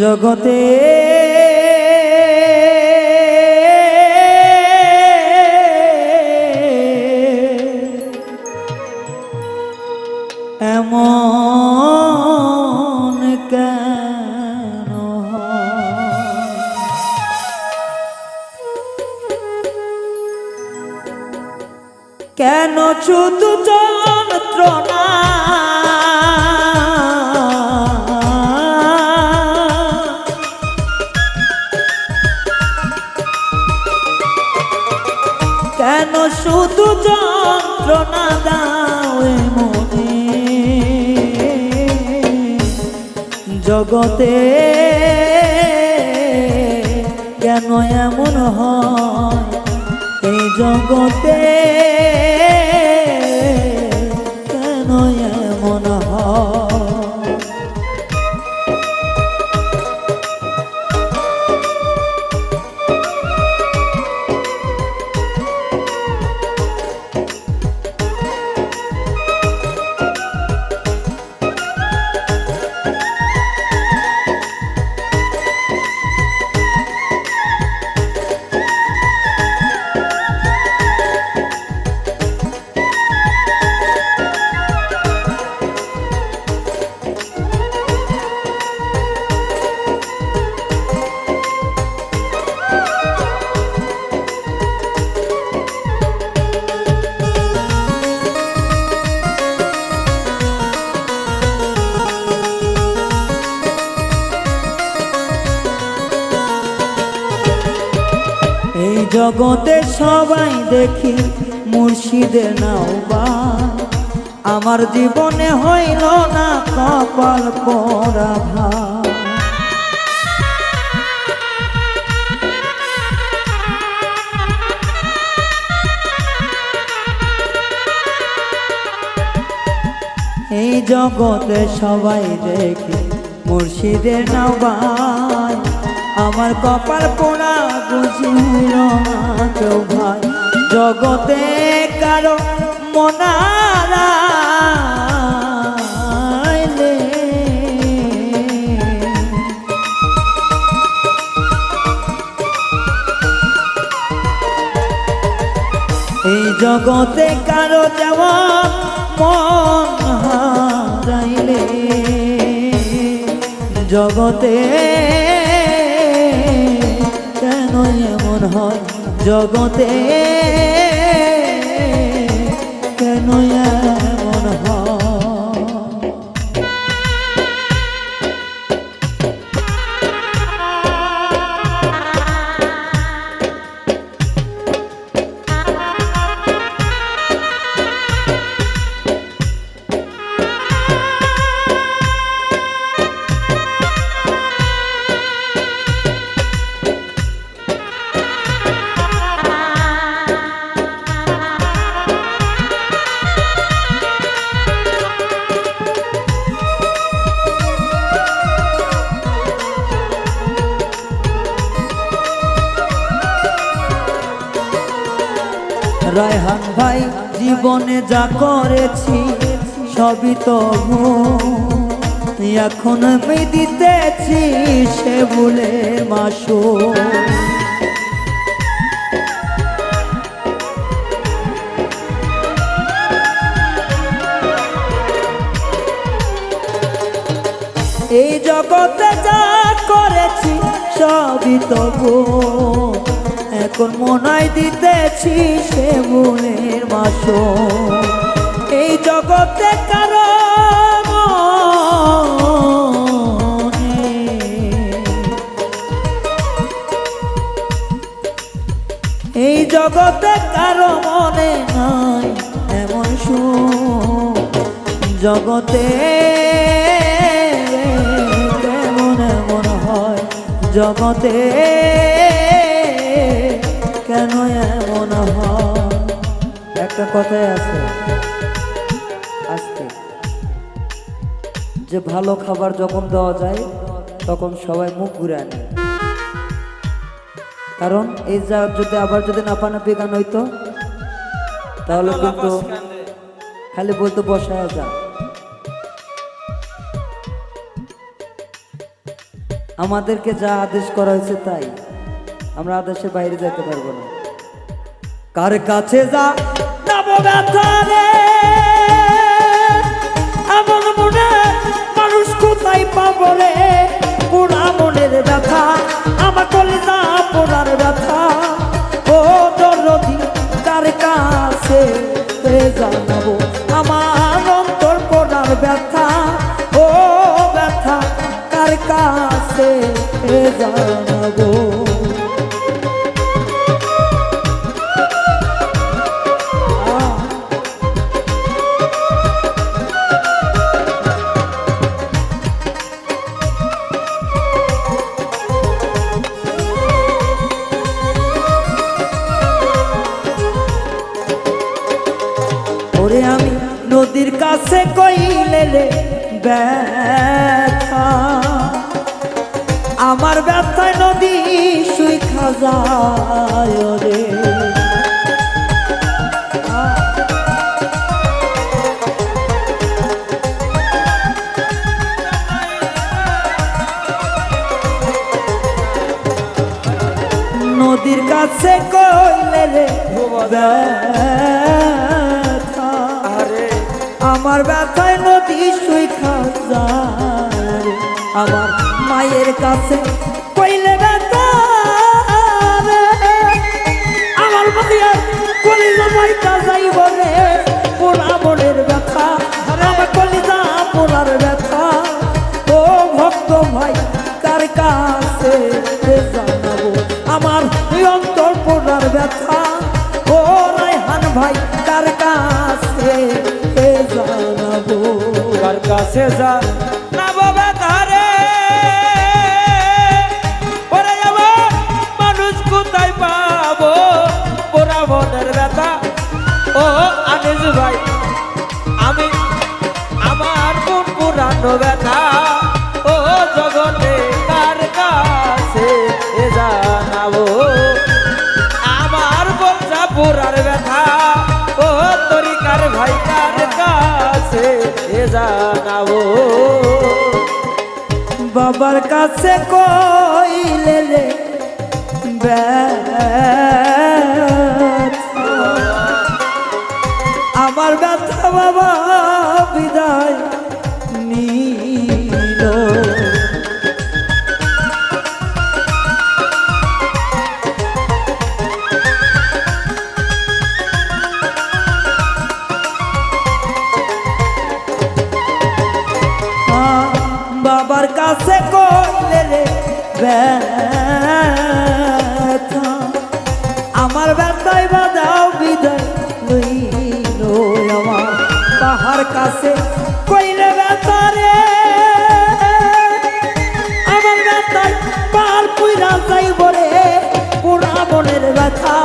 জগতে এমন কেন? কেন শুধু যন্ত্রণা জগতে কেন এমন হয়? এই জগতে জগতে সবাই দেখি মুর্শিদের নাওবা। আমার জীবনে হইল না কপাল পরা ভাই এই জগতে সবাই দেখে মুর্শিদের নাওবাই আমার কপাল পোড়া ভাই জগতে কারও মনারা এই জগতে কারও যেমন মন হারাইলে। জগতে হয় জগতে। যা করেছি, সবই তো এখন আমি দিতেছি সে ভুলে মাসো এই জগতে যা করেছি, সবই তো ভুল। এখন মনাই দিতেছি সে মনের মাসো এই জগতে কারও এই জগতে কারও মনে নাই এমন সুখ। জগতে কেমন এমন হয়? জগতে একটা কথাই আছে। আজকে যে ভালো খাবার যখন দেওয়া যায় তখন সবাই মুখ ঘুরে আনে। কারণ এই যা যদি আবার যদি নাপানাপি গান হইতো তাহলে কিন্তু খালি বলতো বসা যা। আমাদেরকে যা আদেশ করা হয়েছে তাই আমরা আদেশের বাইরে যেতে পারব না। কার কাছে যা যাব ব্যথা। আমার ব্যথায় নদী সুই খাজার আমার মায়ের কাছে কইলে ব্যথা। আমার মায়ের কলিজা মাইটা যাইব রে। পোড়া সেজা আমার মানুষ কোথায় পাবো? ওরা মনের ব্যথা। ও আনিস ভাই, আমি আমার কোন পুরানো ব্যথা? জানাব বাবার কাছে কইলে রে আমার ব্যথা বাবা বিদায়। ব্যথা। আমার ব্যথায় বাদাও বিদায় লইল আমার। তাহার কাছে কইলে ব্যথা রে। আমার ব্যথায় পার পুইরা যাইব রে। পুরা মনের ব্যথা।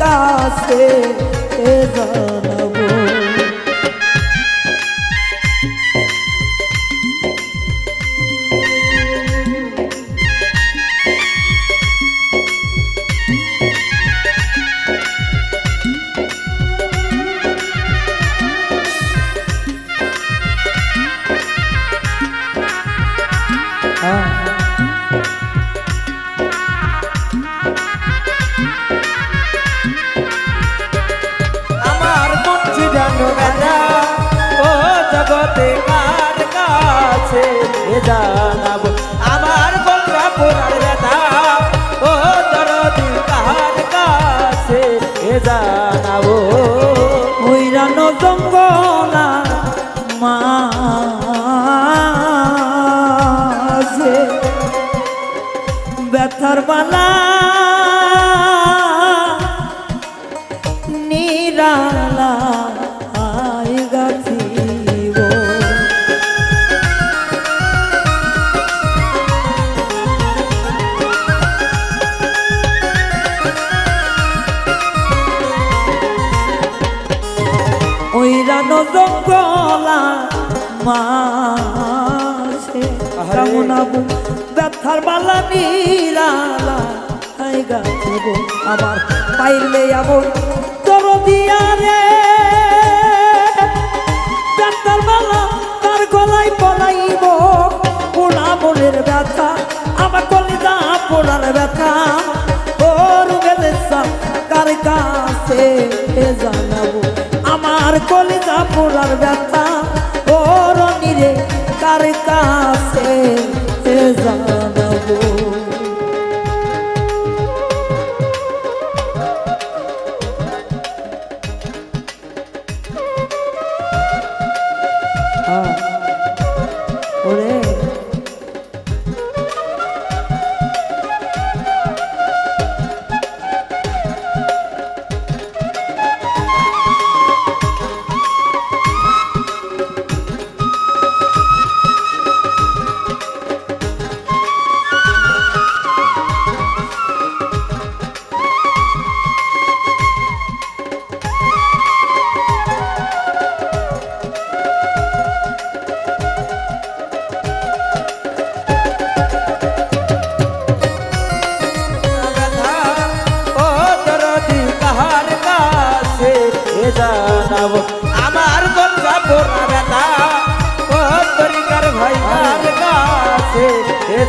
কাছে এ আমার জগতে কার কাছে জানাব। আমার বলরা পোড়ার ব্যথা। ও দরদি কার কাছে জানাব। হইরানো জঙ্গলা মাঝে। ব্যথার বালা নিরালা মাঝে। আহারে। কেমন আবু ব্যথার বালা নিরালা গাছে গো আমার পাইলে এমন তোর দিয়া রে ব্যথার মালা তার গলায় পলাইব পোড়া মনের ব্যথা আমার কলিদা পোড়ার ব্যথা। ওর বেদেশা কার কাছে জানাব কলিদা পোড়ার ব্যথা। ও রনিরে কার কাছে জানাব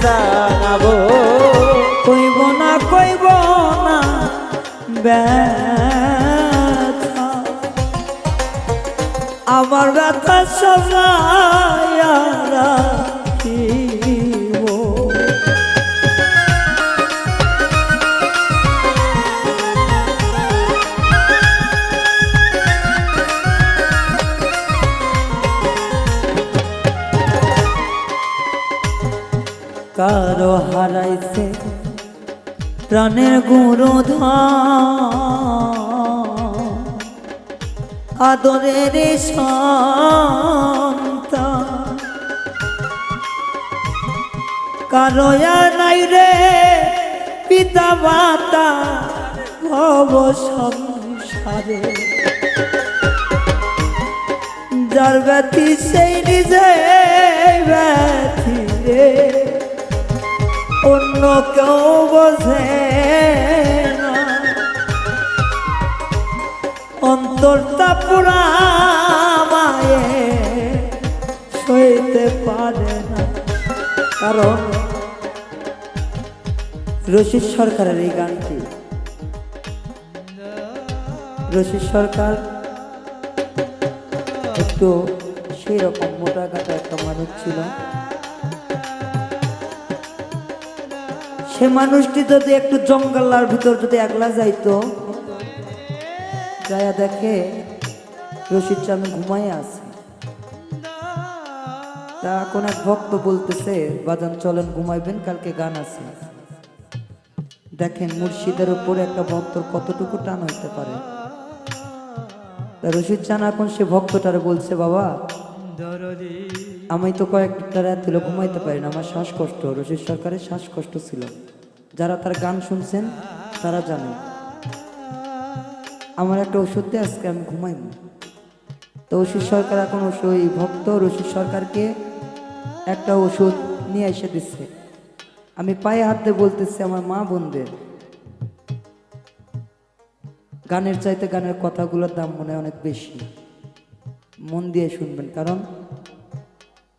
জানাব কইব না কইব না ব্যথা কারও হারাইছে। প্রাণের গুরু আদরের সন্তান। কারও নাই রে পিতা মাতা ভব সংসারে। যার ব্যথি সেই নিজে ব্যথি রে। অন্য কেউ বোঝে অন্তরটা পুরা মায়ে সইতে পারে না। কারণ রশিদ সরকারের এই গানটি, রশিদ সরকার একটু সেই রকম মোটা কাটা একটা মানুষ ছিল। সে মানুষটি যদি একটু জঙ্গলার ভিতর যদি একলা যাইতো, যায়া দেখে রশিদ চান ঘুমাই আছে। তা কোন এক ভক্ত বলতেছে, বাজান, চলেন, ঘুমাইবেন, কালকে গান আছে। দেখেন মুর্শিদের উপরে একটা ভক্তর কতটুকু টান হইতে পারে। রশিদ চান এখন সে ভক্তটারে বলছে, বাবা, আমি তো কয়েকটা রাত ঘুমাইতে পারি না, আমার শ্বাসকষ্ট। রশিদ সরকারের শ্বাসকষ্ট ছিল। যারা তার গান শুনছেন, তারা জানে। আমার একটা ওষুধ আজকে আমি ঘুমাইব। তো রশিদ সরকার এখন ওষ- ওই ভক্ত রশিদ সরকারকে একটা ওষুধ নিয়ে এসে দিচ্ছে। আমি পায়ে হাত দিয়ে বলতেছি, আমার মা বোনদের, গানের চাইতে গানের কথাগুলোর দাম মনে অনেক বেশি। মন দিয়ে শুনবেন, কারণ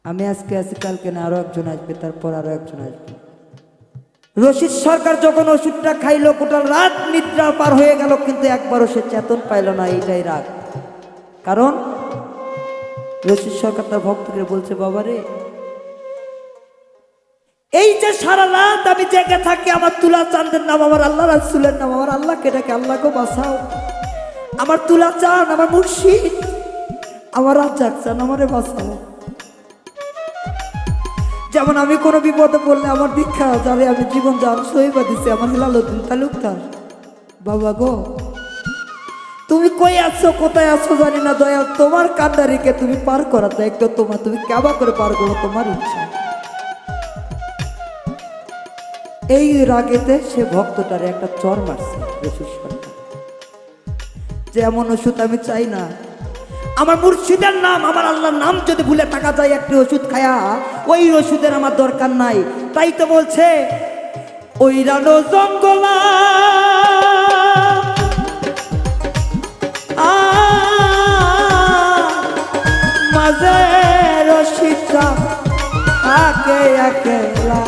আমি আজকে আছি, কালকে না, আরও একজন আসবে, তারপর আরও একজন আসবে। রশিদ সরকার যখন ওষুধটা খাইলো গোটাল রাত নিদ্রা পার হয়ে গেল, কিন্তু একবারও সে চেতন পাইল না এইটাই রাগ। কারণ রশিদ সরকার তার ভক্তকে বলছে বাবা রে এই যে সারা রাত আমি জেগে থাকি, আমার তুলা চাঁদের নাম, আমার আল্লাহ রাসুলের নাম, আমার আল্লাহকে ডাকে আল্লাহকে বাঁচাও। আমার তুলা চান আমার মুর্শিদ, আমার রাজ্জাক চান আমারে বাঁচাও। যেমন আমি কোনো বিপদে পড়লে আমার দীক্ষা, যারে আমি জীবন যান সহিবা দিছি, আমার হিলালুদ্দিন তালুকদার। বাবা গো, তুমি কই আছো, কোথায় আছো জানি না, দয়াল, তোমার কান্ডারিকে তুমি পার করা দায়িত্ব তোমার, তুমি কেবা করে পার করো তোমার ইচ্ছা। এই রাগেতে সে ভক্তটারে একটা চর মারছে যে এমন ওষুধ আমি চাই না আমার মুর্শিদের নাম, আমার আল্লাহর নাম যদি ভুলে টাকা যায় একটি ওষুধ খায়া, ওই ওষুধের আমার দরকার নাই। তাই তো বলছে ওই রানো জঙ্গলা মাঝে রশিদা থাকে একলা।